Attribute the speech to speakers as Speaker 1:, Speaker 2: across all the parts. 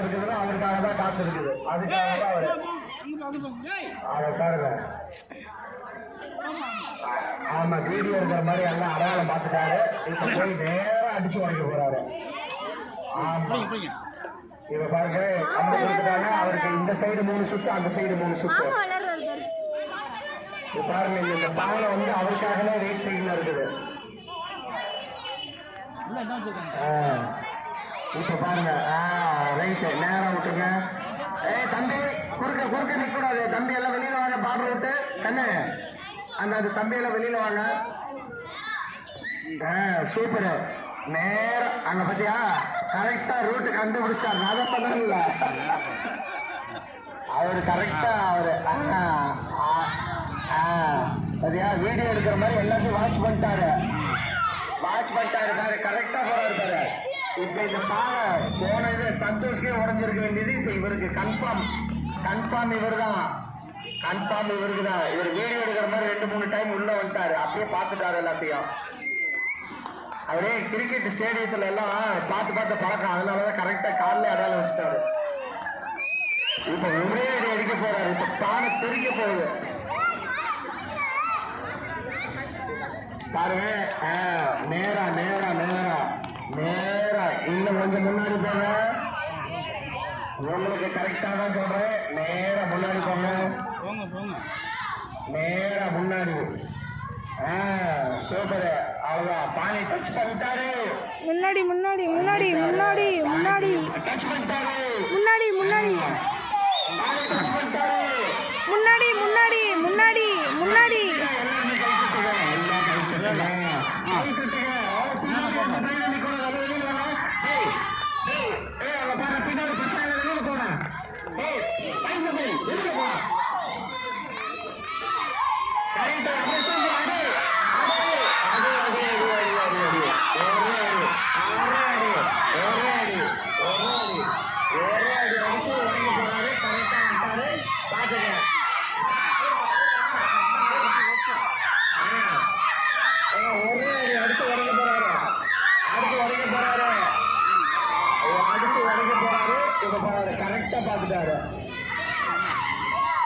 Speaker 1: காத்திருக்குதுன்னா அவருக்காக தான் காத்திருக்குது அதுக்காக தான் அவரு அதை பாருங்க. ஆமா வீடியோ இருக்கிற மாதிரி எல்லாம் அடையாளம் பார்த்துட்டாரு. இப்ப போய் நேரா அடிச்சு உடைக்க போறாரு. ஆமா. இவ பாருங்க கம்பு கொடுத்துட்டாங்க. அவருக்கு இந்த சைடு மூணு சுத்து அந்த சைடு மூணு சுத்து. இப்ப பாருங்க இந்த- பானை வந்து அவருக்காகவே வெயிட் டைம்ல இருக்குது ஆ. இப்ப பாருங்க. ரைட்டு நேரம் விட்டுருங்க. ஏய் தம்பி குறுக்க குறுக்க நிக்க கூடாது தம்பி எல்லாம் வெளியில வாங்க பார்டர் விட்டு. கண்ணு. அந்த அந்த தம்பி எல்லாம் வெளியில வாங்க. சூப்பர் நேரம் அங்க பாத்தியா? கரெக்டா ரூட்டு கண்டுபிடிச்சிட்டாரு நான் தான் சொன்னேன்ல. அவரு கரெக்டா அவரு ஆ, ஆ. பாத்தியா? வீடியோ எடுக்கிற மாதிரி எல்லாத்தையும் வாட்ச் பண்ணிட்டாரு. வாட்ச் பண்ணிட்டாரு பாரு. கரெக்டா போறாரு பாரு. இப்ப இந்த பானை போன இது சந்தோஷ்கே உடஞ்சிருக்க வேண்டியது இப்ப இவருக்கு கன்ஃபார்ம் கன்ஃபார்ம் இவர் தான் கன்ஃபார்ம் இவருக்கு தான் இவர் வீடியோ எடுக்கிற மாதிரி ரெண்டு மூணு டைம் உள்ள வந்துட்டாரு. அப்படியே பார்த்துட்டாரு எல்லாத்தையும். அவரே கிரிக்கெட் ஸ்டேடியத்துல எல்லாம் பார்த்து பார்த்து பழக்கம் அதனாலதான் கரெக்டா காலில் அடையாளம் வச்சுட்டாரு. இப்ப ஒரே அடி அடிக்க போறாரு. இப்ப பானை தெரிக்க போகுது. பாருங்க ஆ, நேரா நேரா நேரா நேரா இன்னும் கொஞ்சம் முன்னாடி போங்க. உங்களுக்கு கரெக்டா தான் சொல்றேன். நேரா முன்னாடி போங்க. நேரா முன்னாடி. ஆ சூப்பர் அவ்வளவுதான். பானை டச் பண்ணிட்டாரு.
Speaker 2: முன்னாடி முன்னாடி முன்னாடி முன்னாடி முன்னாடி.
Speaker 1: டச் பண்ணிட்டாரு.
Speaker 2: முன்னாடி முன்னாடி.
Speaker 1: பானை டச் பண்ணிட்டாரு.
Speaker 2: முன்னாடி முன்னாடி முன்னாடி முன்னாடி.
Speaker 1: கை தட்டுங்க. எல்லாம் கை தட்டுங்க. கை தட்டுங்க.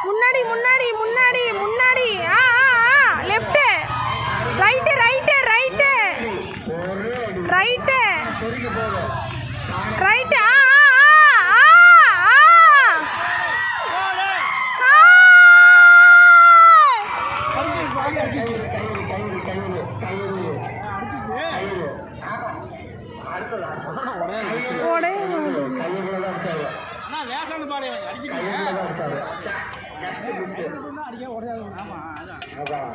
Speaker 2: முன்னாடி முன்னாடி முன்னாடி முன்னாடி. ஆ ஆ
Speaker 3: left right right right
Speaker 1: right right ஆ ஜஸ்ட் மிஸ்
Speaker 3: அடிக்க உடையாது ஆமா
Speaker 1: அதான்.